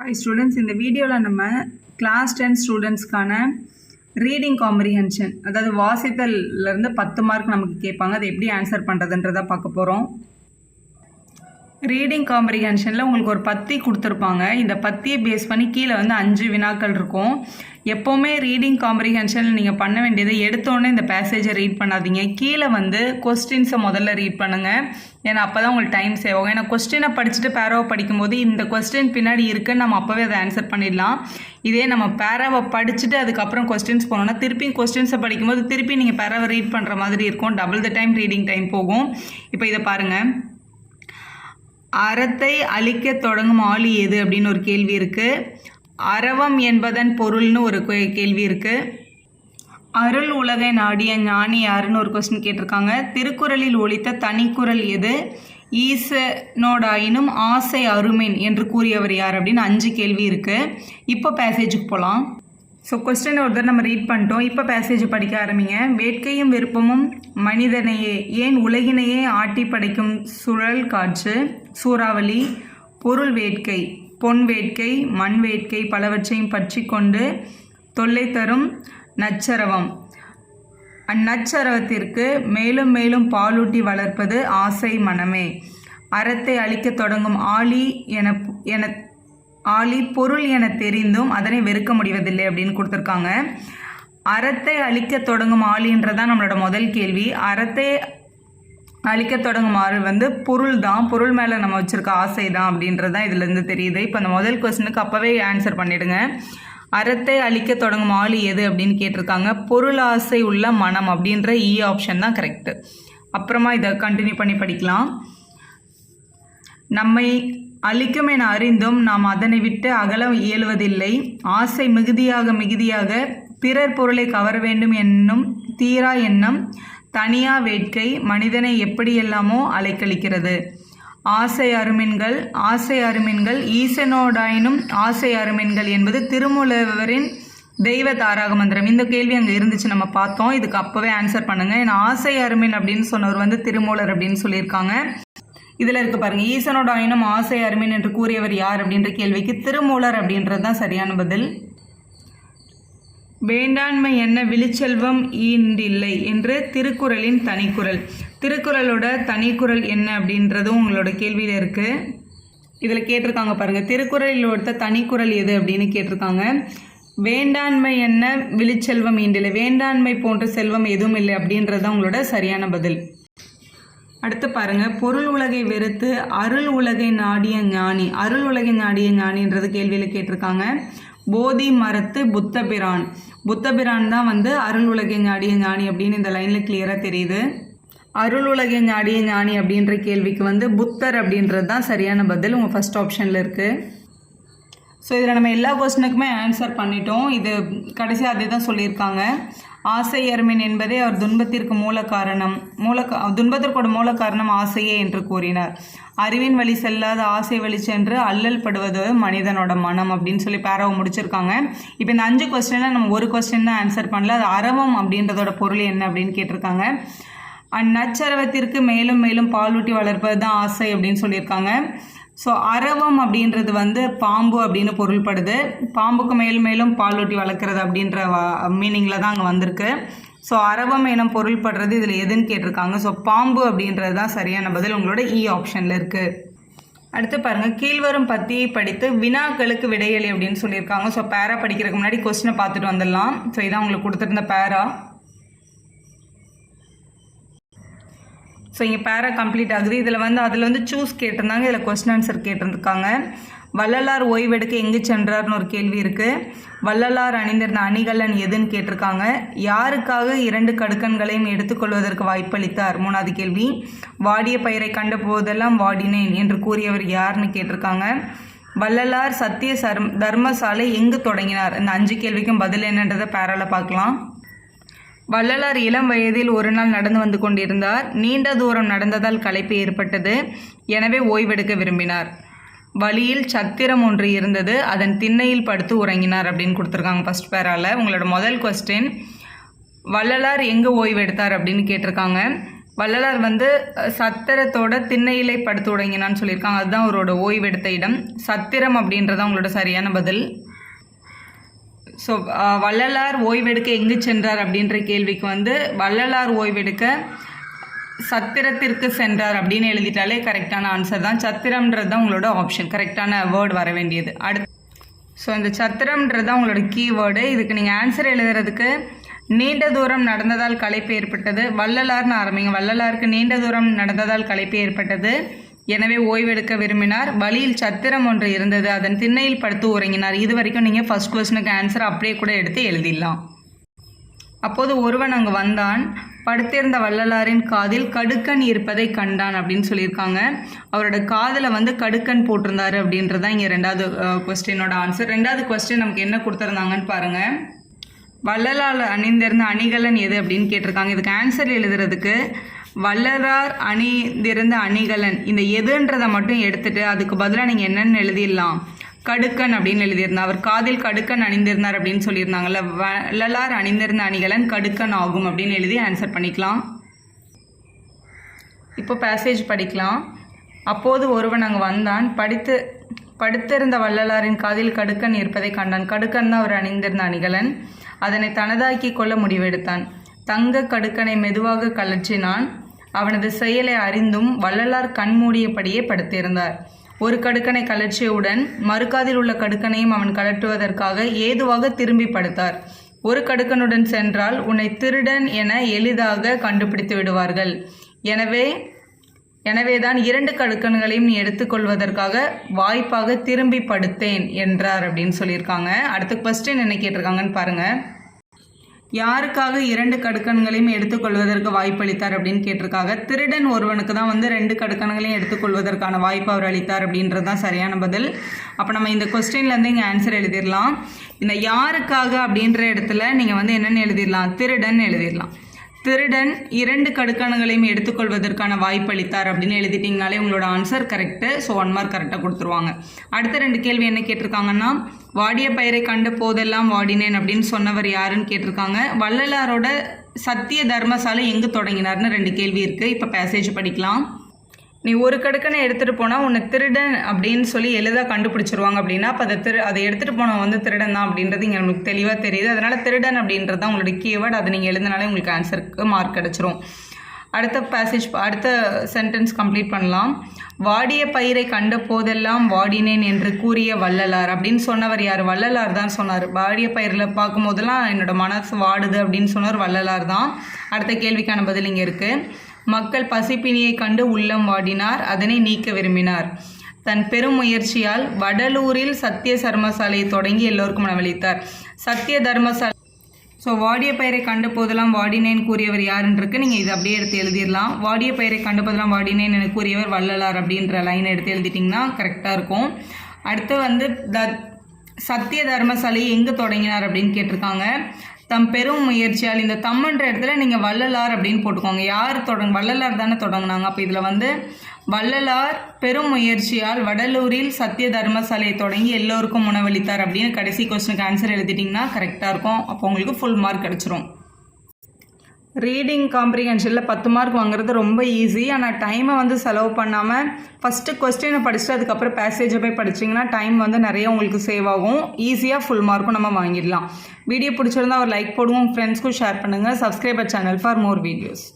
Hi students இந்த வீடியோவில் நம்ம கிளாஸ் டென் ஸ்டூடெண்ட்ஸ்க்கான ரீடிங் காம்ப்ரிஹென்ஷன் அதாவது வாசித்தல்லேருந்து பத்து மார்க் நமக்கு கேட்பாங்க. அதை எப்படி ஆன்சர் பண்ணுறதுன்றதை பார்க்க போகிறோம் ரீடிங் காம்ப்ரிஹென்ஷனில் உங்களுக்கு ஒரு பத்தி கொடுத்துருப்பாங்க. இந்த பத்தியை பேஸ் பண்ணி கீழே வந்து அஞ்சு வினாக்கள் இருக்கும். எப்போவுமே ரீடிங் காம்ப்ரிஹென்ஷன் நீங்கள் பண்ண வேண்டியது எடுத்தோடனே இந்த பேசேஜை ரீட் பண்ணாதீங்க. கீழே வந்து கொஸ்டின்ஸை முதல்ல ரீட் பண்ணுங்கள் ஏன்னா அப்போ தான் உங்களுக்கு டைம் சேவ் ஆகும். ஏன்னா கொஸ்டினை படிச்சுட்டு பேராவை படிக்கும்போது இந்த கொஸ்டின் பின்னாடி இருக்குன்னு நம்ம அப்போவே அதை ஆன்சர் பண்ணிடலாம். இதே நம்ம பேராவை படிச்சுட்டு அதுக்கப்புறம் கொஸ்டின்ஸ் போனோம்னா திருப்பி கொஸ்டின்ஸை படிக்கும்போது திருப்பி நீங்கள் பேராவை ரீட் பண்ணுற மாதிரி இருக்கும். Double the time reading time போகும். இப்போ இதை பாருங்கள் அறத்தை அழிக்க தொடங்கும் ஆளி எது அப்படின்னு ஒரு கேள்வி இருக்குது அறவம் என்பதன் பொருள்னு ஒரு கேள்வி இருக்குது அருள் உலகை நாடிய ஞானி யாருன்னு ஒரு கொஸ்டின் கேட்டிருக்காங்க. திருக்குறளில் ஒழித்த தனிக்குறள் எது? ஈசனோடாயினும் ஆசை அருமேன் என்று கூறியவர் யார் அப்படின்னு அஞ்சு கேள்வி இருக்குது இப்போ பேசேஜுக்கு போகலாம் ஸோ கொஸ்டின் ஒரு தடவை நம்ம ரீட் பண்ணிட்டோம். இப்போ பேசேஜ் படிக்க ஆரம்பிங்க. வேட்கையும் விருப்பமும் மனிதனையே ஏன் உலகினையே ஆட்டி படைக்கும் சுழல் காற்று சூறாவளி பொருள் வேட்கை பொன் வேட்கை மண் வேட்கை பலவற்றையும் பற்றி கொண்டு தொல்லை தரும் நச்சரவம். அந்நச்சரவத்திற்கு மேலும் மேலும் பாலூட்டி வளர்ப்பது ஆசை மனமே. அறத்தை அழிக்கத் தொடங்கும் ஆளி என என ஆளி பொருள் என தெரிந்தும் அதனை வெறுக்க முடிவதில்லை அப்படின்னு கொடுத்துருக்காங்க. அறத்தை அழிக்கத் தொடங்கும் ஆளின்றதான் நம்மளோட முதல் கேள்வி. அறத்தை அழிக்க தொடங்கும் ஆறு வந்து பொருள் தான் பொருள் மேலே நம்ம வச்சுருக்க ஆசை தான் அப்படின்றது தான் இதுலேருந்து தெரியுது. இப்போ அந்த முதல் கொஸ்டினுக்கு அப்போவே ஆன்சர் பண்ணிவிடுங்க அறத்தை அழிக்க தொடங்கும் ஆளி எது அப்படின்னு கேட்டிருக்காங்க. பொருள் ஆசை உள்ள மனம் அப்படின்ற e இ ஆப்ஷன் தான் கரெக்டு அப்புறமா இதை கண்டினியூ பண்ணி படிக்கலாம். நம்மை அழிக்கும் என அறிந்தும் நாம் அதனை விட்டு அகல இயலுவதில்லை. ஆசை மிகுதியாக மிகுதியாக பிறர் பொருளை கவர வேண்டும் என்னும் தீரா எண்ணம் தனியா வேட்கை மனிதனை எப்படியெல்லாமோ அலைக்கழிக்கிறது. ஆசை அருமின்கள் ஆசை அருமின்கள் ஈசனோடாயினும் ஆசை அருமின்கள் என்பது திருமூலவரின் தெய்வ தாராக மந்திரம். இந்த கேள்வி அங்கே இருந்துச்சு நம்ம பார்த்தோம். இதுக்கு அப்போவே ஆன்சர் பண்ணுங்கள் ஏன்னா ஆசை அருமின் அப்படின்னு சொன்னவர் வந்து திருமூலர் அப்படின்னு சொல்லியிருக்காங்க. இதில் இருக்குது பாருங்க ஈசனோட ஆயினும் ஆசை அருமின் என்று கூறியவர் யார் அப்படின்ற கேள்விக்கு திருமூலர் அப்படின்றது தான் சரியான பதில். வேண்டாண்மை என்ன விழிச்செல்வம் ஈண்டில்லை என்று திருக்குறளின் தனிக்குறள். திருக்குறளோட தனிக்குறள் என்ன அப்படின்றதும் உங்களோட கேள்வியில் இருக்கு. இதில் கேட்டிருக்காங்க பாருங்க திருக்குறளில் ஒருத்த தனிக்குறள் எது அப்படின்னு கேட்டிருக்காங்க. வேண்டாண்மை என்ன விழிச்செல்வம் ஈண்டில்லை வேண்டாண்மை போன்ற செல்வம் எதுவும் இல்லை அப்படின்றது தான் உங்களோட சரியான பதில். அடுத்து பாருங்க பொருள் உலகை வெறுத்து அருள் உலகை நாடிய ஞானி. அருள் உலகை நாடிய ஞானின்றது கேள்வியில் கேட்டிருக்காங்க. போதி மரத்து புத்தபிரான். புத்தபிரான் தான் வந்து அருள் உலகை நாடிய ஞானி அப்படின்னு இந்த லைனில் கிளியராக தெரியுது. அருள் உலகை நாடிய ஞானி அப்படின்ற கேள்விக்கு வந்து புத்தர் அப்படின்றது தான் சரியான பதில். உங்கள் ஃபஸ்ட் ஆப்ஷனில் இருக்குது ஸோ இதில் நம்ம எல்லா கொஸ்டினுக்குமே ஆன்சர் பண்ணிட்டோம். இது கடைசி அதே தான் சொல்லியிருக்காங்க. ஆசை அருமின் என்பதே அவர் துன்பத்திற்கு மூல காரணம். மூல துன்பத்திற்கோட மூல காரணம் ஆசையே என்று கூறினார். அறிவின் வழி செல்லாத ஆசை வழி சென்று அல்லல் படுவது மனிதனோட மனம் அப்படின்னு சொல்லி பேரவை முடிச்சிருக்காங்க. இப்போ இந்த அஞ்சு கொஸ்டினில் நம்ம ஒரு கொஸ்டின் தான் ஆன்சர் பண்ணல. அது அரவம் அப்படின்றதோட பொருள் என்ன அப்படின்னு கேட்டிருக்காங்க. அந்நச்சரவத்திற்கு மேலும் மேலும் பாலூட்டி வளர்ப்பது தான் ஆசை அப்படின்னு சொல்லியிருக்காங்க. ஸோ அரவம் அப்படின்றது வந்து பாம்பு அப்படின்னு பொருள்படுது. பாம்புக்கு மேல் மேலும் பாலூட்டி வளர்க்குறது அப்படின்ற மீனிங்கில் தான் அங்கே வந்திருக்கு. ஸோ அரவம் எனும் பொருள்படுறது இதில் எதுன்னு கேட்டிருக்காங்க. ஸோ பாம்பு அப்படின்றது தான் சரியான பதில். உங்களோட e இ ஆப்ஷனில் இருக்குது அடுத்து பாருங்கள் கீழ்வரும் பத்தியை படித்து வினாக்களுக்கு விடையளி அப்படின்னு சொல்லியிருக்காங்க. ஸோ பேரா படிக்கிறதுக்கு முன்னாடி கொஸ்டினை பார்த்துட்டு வந்துடலாம். ஸோ இதான் உங்களுக்கு கொடுத்துருந்த பேரா ஸோ இங்கே பேரா கம்ப்ளீட் ஆகுது. இதில் வந்து அதில் வந்து சூஸ் கேட்டிருந்தாங்க. இதில் கொஸ்டின் ஆன்சர் கேட்டிருந்துருக்காங்க. வள்ளலார் ஓய்வெடுக்க எங்கு சென்றார்னு ஒரு கேள்வி இருக்குது வள்ளலார் அணிந்திருந்த அணிகலன் எதுன்னு கேட்டிருக்காங்க. யாருக்காக இரண்டு கடுக்கன்களையும் எடுத்துக்கொள்வதற்கு வாய்ப்பளித்தார்? மூணாவது கேள்வி. வாடிய பயிரை கண்ட போதெல்லாம் வாடினேன் என்று கூறியவர் யாருன்னு கேட்டிருக்காங்க. வள்ளலார் சத்திய சர்ம தர்மசாலை எங்கு தொடங்கினார்? இந்த அஞ்சு கேள்விக்கும் பதில் என்னன்றதை பேரால பார்க்கலாம். வள்ளலார் இளம் வயதில் ஒரு நாள் நடந்து வந்து கொண்டிருந்தார். நீண்ட தூரம் நடந்ததால் களைப்பு ஏற்பட்டது. எனவே ஓய்வெடுக்க விரும்பினார். வழியில் சத்திரம் ஒன்று இருந்தது. அதன் திண்ணையில் படுத்து உறங்கினார் அப்படின்னு கொடுத்துருக்காங்க ஃபர்ஸ்ட் பேரால உங்களோட முதல் கொஸ்டின் வள்ளலார் எங்கே ஓய்வெடுத்தார் அப்படின்னு கேட்டிருக்காங்க. வள்ளலார் வந்து சத்திரத்தோட திண்ணையிலை படுத்து உடங்கினான்னு சொல்லியிருக்காங்க. அதுதான் அவரோட ஓய்வெடுத்த இடம். சத்திரம் அப்படின்றதான் உங்களோட சரியான பதில். ஸோ uh, வள்ளலார் ஓய்வெடுக்க எங்கு சென்றார் அப்படின்ற கேள்விக்கு வந்து வள்ளலார் ஓய்வெடுக்க சத்திரத்திற்கு சென்றார் அப்படின்னு எழுதிட்டாலே கரெக்டான ஆன்சர் தான். சத்திரம்ன்றது தான் உங்களோட ஆப்ஷன் கரெக்டான வேர்டு வர வேண்டியது. அடுத்து ஸோ இந்த சத்திரம்ன்றது தான் உங்களோட கீவேர்டு இதுக்கு நீங்கள் ஆன்சர் எழுதுறதுக்கு நீண்ட தூரம் நடந்ததால் களைப்பு ஏற்பட்டது. வள்ளலார்னு ஆரம்பிங்க. வள்ளலாருக்கு நீண்ட தூரம் நடந்ததால் களைப்பு ஏற்பட்டது. எனவே ஓய்வெடுக்க விரும்பினார். வழியில் சத்திரம் ஒன்று இருந்தது. அதன் திண்ணையில் படுத்து உறங்கினார். இது வரைக்கும் நீங்கள் ஃபர்ஸ்ட் கொஸ்டினுக்கு ஆன்சர் அப்படியே கூட எடுத்து எழுதிடலாம். அப்போது ஒருவன் அங்கு வந்தான். படுத்திருந்த வள்ளலாரின் காதில் கடுக்கன் இருப்பதை கண்டான் அப்படின்னு சொல்லியிருக்காங்க. அவரோட காதில் வந்து கடுக்கன் போட்டிருந்தாரு அப்படின்றது தான் இங்கே ரெண்டாவது கொஸ்டினோட ஆன்சர் ரெண்டாவது கொஸ்டின் நமக்கு என்ன கொடுத்துருந்தாங்கன்னு பாருங்கள் வள்ளலால் அணிந்திருந்த அணிகலன் எது அப்படின்னு கேட்டிருக்காங்க. இதுக்கு ஆன்சர் எழுதுறதுக்கு வள்ளலார் அணிந்திருந்த அணிகலன். இந்த எதுன்றதை மட்டும் எடுத்துட்டு அதுக்கு பதிலாக நீங்கள் என்னென்னு எழுதிடலாம். கடுக்கன் அப்படின்னு எழுதியிருந்தா அவர் காதில் கடுக்கன் அணிந்திருந்தார் அப்படின்னு சொல்லியிருந்தாங்கல்ல வள்ளலார் அணிந்திருந்த அணிகலன் கடுக்கன் ஆகும் அப்படின்னு எழுதி ஆன்சர் பண்ணிக்கலாம். இப்போ பேசேஜ் படிக்கலாம். அப்போது ஒருவன் அங்கே வந்தான். படித்து படுத்திருந்த வள்ளலாரின் காதில் கடுக்கன் இருப்பதை கண்டான். கடுக்கன் தான் அவர் அணிந்திருந்த அணிகலன். அதனை தனதாக்கி கொள்ள முடிவெடுத்தான். தங்க கடுக்கனை மெதுவாக கலற்றினான் அவனது செயலை அறிந்தும் வள்ளலார் கண்மூடியபடியே படுத்திருந்தார். ஒரு கடுக்கனை கலற்றியவுடன் மறுகாதில் உள்ள கடுக்கனையும் அவன் கலற்றுவதற்காக ஏதுவாக திரும்பி படுத்தார். ஒரு கடுக்கனுடன் சென்றால் உன்னை திருடன் என எளிதாக கண்டுபிடித்து விடுவார்கள். எனவே எனவேதான் இரண்டு கடுக்கன்களையும் நீ எடுத்துக்கொள்வதற்காக வாய்ப்பாக திரும்பி படுத்தேன் என்றார் அப்படின்னு சொல்லியிருக்காங்க. அடுத்து கொஸ்டின் என்ன கேட்டிருக்காங்கன்னு பாருங்கள் யாருக்காக இரண்டு கடுக்கன்களையும் எடுத்துக்கொள்வதற்கு வாய்ப்பளித்தார் அப்படின்னு கேட்டிருக்காங்க. திருடன் ஒருவனுக்கு தான் வந்து ரெண்டு கடுக்கன்களையும் எடுத்துக்கொள்வதற்கான வாய்ப்பு அவர் அளித்தார் அப்படின்றது தான் சரியான பதில். அப்போ நம்ம இந்த கொஸ்டின்லேருந்து இங்கே ஆன்சர் எழுதிடலாம். இந்த யாருக்காக அப்படின்ற இடத்துல நீங்கள் வந்து என்னென்னு எழுதிடலாம். திருடன் எழுதிடலாம். திருடன் இரண்டு கடுக்கணுகளையும் எடுத்துக்கொள்வதற்கான வாய்ப்பளித்தார் அப்படின்னு எழுதிட்டிங்கனாலே உங்களோட answer correct so one mark கரெக்டாக கொடுத்துருவாங்க. அடுத்த ரெண்டு கேள்வி என்ன கேட்டிருக்காங்கன்னா வாடிய பயிரை கண்ட போதெல்லாம் வாடினேன் அப்படின்னு சொன்னவர் யாருன்னு கேட்டிருக்காங்க. வள்ளலாரோட சத்திய தர்மசாலை எங்கே தொடங்கினார்னு ரெண்டு கேள்வி இருக்குது இப்போ பேசேஜ் படிக்கலாம். நீ ஒரு கடுக்கனை எடுத்துகிட்டு போனால் உன்னை திருடன் அப்படின்னு சொல்லி எளிதாக கண்டுபிடிச்சிருவாங்க அப்படின்னா அப்போ அதை திரு அதை எடுத்துகிட்டு போனவன் வந்து திருடன் தான் அப்படின்றது இங்கே உங்களுக்கு தெளிவாக தெரியுது. அதனால் திருடன் அப்படின்றது தான் உங்களோட கீவேர்டு அதை நீங்கள் எழுதினாலே உங்களுக்கு ஆன்சருக்கு மார்க் கிடச்சிரும். அடுத்த பேசேஜ் அடுத்த சென்டென்ஸ் கம்ப்ளீட் பண்ணலாம். வாடிய பயிரை கண்ட போதெல்லாம் வாடினேன் என்று கூறிய வள்ளலார் அப்படின்னு சொன்னவர் யார்? வள்ளலார் தான் சொன்னார். வாடிய பயிரில் பார்க்கும்போதெல்லாம் என்னோட மனசு வாடுது அப்படின்னு சொன்னவர் வள்ளலார் தான். அடுத்த கேள்விக்கான பதில் இங்கே இருக்குது மக்கள் பசிப்பினியை கண்டு உள்ளம் வாடினார் அதனை நீக்க விரும்பினார். தன் பெரும் முயற்சியால் வடலூரில் சத்திய தர்மசாலையை தொடங்கி எல்லோருக்கும் உணவளித்தார் சத்திய தர்மசாலை ஸோ வாடிய பயிரை கண்ட போதெல்லாம் வாடினேன் கூறியவர் யாருன்றிருக்கு நீங்கள் இதை அப்படியே எடுத்து எழுதிடலாம். வாடிய பயிரை கண்ட போதெல்லாம் வாடினேன் என கூறியவர் வள்ளலார் அப்படின்ற லைனை எடுத்து எழுதிட்டிங்கன்னா கரெக்டாக இருக்கும். அடுத்து வந்து த சத்திய தர்மசாலையை எங்கே தொடங்கினார் அப்படின்னு கேட்டிருக்காங்க. தம் பெரும் முயற்சியால் இந்த தம்ன்ற இடத்துல நீங்கள் வள்ளலார் அப்படின்னு போட்டுக்கோங்க. யார் தொடங்க வள்ளலார் தானே தொடங்கினாங்க. அப்போ இதில் வந்து வள்ளலார் பெரும் முயற்சியால் வடலூரில் சத்திய தர்மசாலையை தொடங்கி எல்லோருக்கும் உணவளித்தார் அப்படின்னு கடைசி கொஸ்டினுக்கு ஆன்சர் எழுதிட்டிங்கன்னா கரெக்டாக இருக்கும். அப்போ உங்களுக்கு ஃபுல் மார்க் கிடச்சிரும். ரீடிங் காம்ப்ரிஹென்ஷனில் பத்து மார்க் வாங்குறது ரொம்ப ஈஸி ஆனால் டைமை வந்து செலவு பண்ணாமல் ஃபஸ்ட்டு கொஸ்டினை படிச்சுட்டு அதுக்கப்புறம் பேசேஜை போய் படிச்சிங்கன்னா டைம் வந்து நிறைய உங்களுக்கு சேவ் ஆகும். ஈஸியாக ஃபுல் மார்க்கும் நம்ம வாங்கிடலாம். வீடியோ பிடிச்சிருந்தா ஒரு லைக் போடுவோம். ஃப்ரெண்ட்ஸ்க்கும் ஷேர் பண்ணுங்கள் subscriber channel for more videos